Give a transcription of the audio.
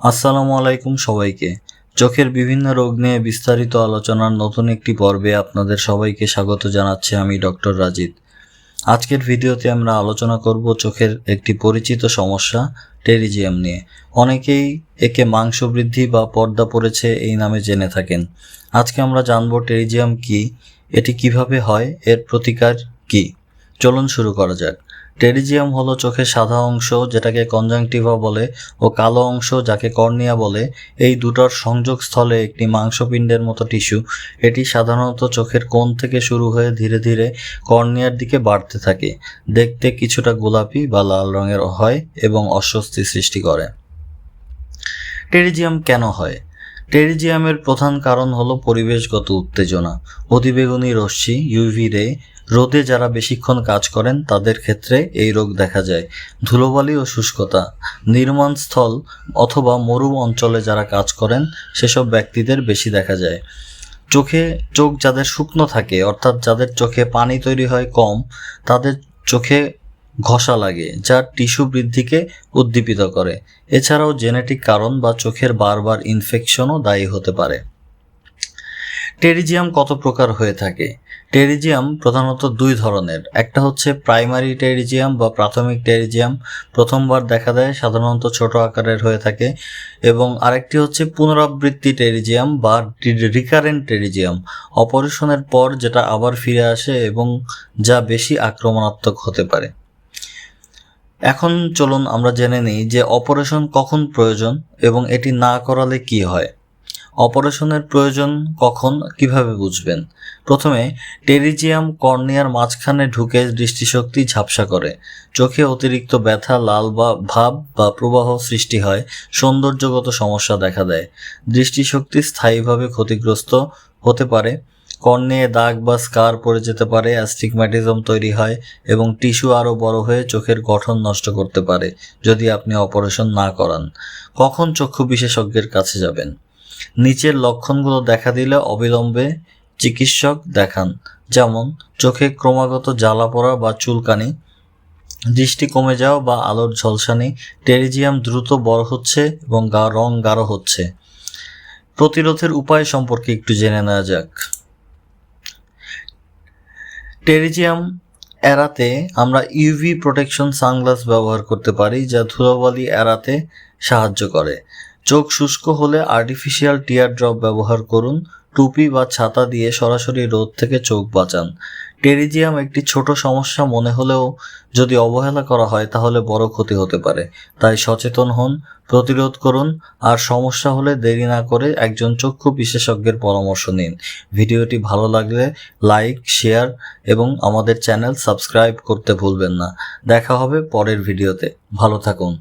আসসালামু আলাইকুম সবাইকে। চোখের বিভিন্ন রোগ নিয়ে বিস্তারিত আলোচনার নতুন একটি পর্বে আপনাদের সবাইকে স্বাগত জানাচ্ছি আমি ডক্টর রাজিত। আজকের ভিডিওতে আমরা আলোচনা করব চোখের একটি পরিচিত সমস্যা, টেরিজিয়াম নিয়ে। অনেকেই একে মাংস বৃদ্ধি বা পর্দা পড়েছে এই নামে জেনে থাকেন। আজকে আমরা জানব টেরিজিয়াম কি, এটি কীভাবে হয়, এর প্রতিকার কি। চলুন শুরু করা যাক। টেরিজিয়াম হলো চোখের সাদা অংশ যেটাকে কনজাংটিভা বলে ও কালো অংশ যাকে কর্নিয়া বলে। এই দুটোর সংযোগস্থলে একটি মাংসপিণ্ডের মতো টিস্যু। এটি সাধারণত চোখের কোণ থেকে শুরু হয়ে ধীরে ধীরে কর্নিয়ার দিকে বাড়তে থাকে। দেখতে কিছুটা গোলাপি বা লাল রঙের হয় এবং অস্বস্তি সৃষ্টি করে। টেরিজিয়াম কেন হয়? টেরিজিয়ামের প্রধান কারণ হলো পরিবেশগত উত্তেজনা। অতিবেগুনি রশ্মি ইউভি রে রোদে যারা বেশিক্ষণ কাজ করেন, তাদের ক্ষেত্রে এই রোগ দেখা যায়। ধুলোবালি ও শুষ্কতা, নির্মাণ স্থল অথবা মরু অঞ্চলে যারা কাজ করেন, সেসব ব্যক্তিদের বেশি দেখা যায়। চোখে, চোখ যাদের শুকনো থাকে, অর্থাৎ যাদের চোখে পানি তৈরি হয় কম, তাদের চোখে ঘষা লাগে, যা টিস্যু বৃদ্ধিকে উদ্দীপিত করে। এছাড়াও জেনেটিক কারণ বা চোখের বারবার ইনফেকশনও দায়ী হতে পারে। টেরিজিয়াম কত প্রকার হয়ে থাকে? টেরিজিয়াম প্রধানত দুই ধরনের। একটা হচ্ছে প্রাইমারি টেরিজিয়াম বা প্রাথমিক টেরিজিয়াম। প্রথমবার দেখা দেয়, সাধারণত ছোট আকারের হয়ে থাকে। এবং আরেকটি হচ্ছে পুনরাবৃত্তি টেরিজিয়াম বা রিকারেন্ট টেরিজিয়াম। অপারেশনের পর যেটা আবার ফিরে আসে এবং যা বেশি আক্রমণাত্মক হতে পারে। এখন চলুন আমরা জেনে নিই যে অপারেশন কখন প্রয়োজন এবং এটি না করালে কি হয়। অপারেশনের প্রয়োজন কখন কীভাবে বুঝবেন? প্রথমে, টেরিজিয়াম কর্নিয়ার মাঝখানে ঢুকে দৃষ্টিশক্তি ঝাপসা করে। চোখে অতিরিক্ত ব্যথা, লাল বা ভাব বা প্রবাহ সৃষ্টি হয়, সৌন্দর্যগত সমস্যা দেখা দেয়। দৃষ্টিশক্তি স্থায়ীভাবে ক্ষতিগ্রস্ত হতে পারে। কর্নিয়ে দাগ বা স্কার পড়ে যেতে পারে, অ্যাস্টিগম্যাটিজম তৈরি হয় এবং টিস্যু আরও বড় হয়ে চোখের গঠন নষ্ট করতে পারে যদি আপনি অপারেশন না করান। কখন চক্ষু বিশেষজ্ঞের কাছে যাবেন? নিচের লক্ষণগুলো দেখা দিলে অবিলম্বে চিকিৎসক দেখান, যেমন চোখে ক্রমাগত জ্বালা পড়া বা চুলকানি, দৃষ্টি কমে যাওয়া বা আলোর ঝলসানি, টেরিজিয়াম দ্রুত বড় হচ্ছে এবং গা রং গাঢ় হচ্ছে। প্রতিরোধের উপায় সম্পর্কে একটু জেনে নেওয়া যাক। টেরিজিয়াম এড়াতে আমরা ইউভি প্রোটেকশন সানগ্লাস ব্যবহার করতে পারি, যা ধুলোবালি এড়াতে সাহায্য করে। চোখ শুষ্ক হলে আর্টিফিশিয়াল টিয়ার ড্রপ ব্যবহার করুন, টুপি বা ছাতা দিয়ে সরাসরি রোদ থেকে চোখ বাঁচান। টেরিজিয়াম একটি ছোট সমস্যা মনে হলেও যদি অবহেলা করা হয়, তাহলে বড় ক্ষতি হতে পারে। তাই সচেতন হন, প্রতিরোধ করুন, আর সমস্যা হলে দেরি না করে একজন চক্ষু বিশেষজ্ঞের পরামর্শ নিন। ভিডিওটি ভালো লাগলে লাইক, শেয়ার এবং আমাদের চ্যানেল সাবস্ক্রাইব করতে ভুলবেন না। দেখা হবে পরের ভিডিওতে। ভালো থাকুন।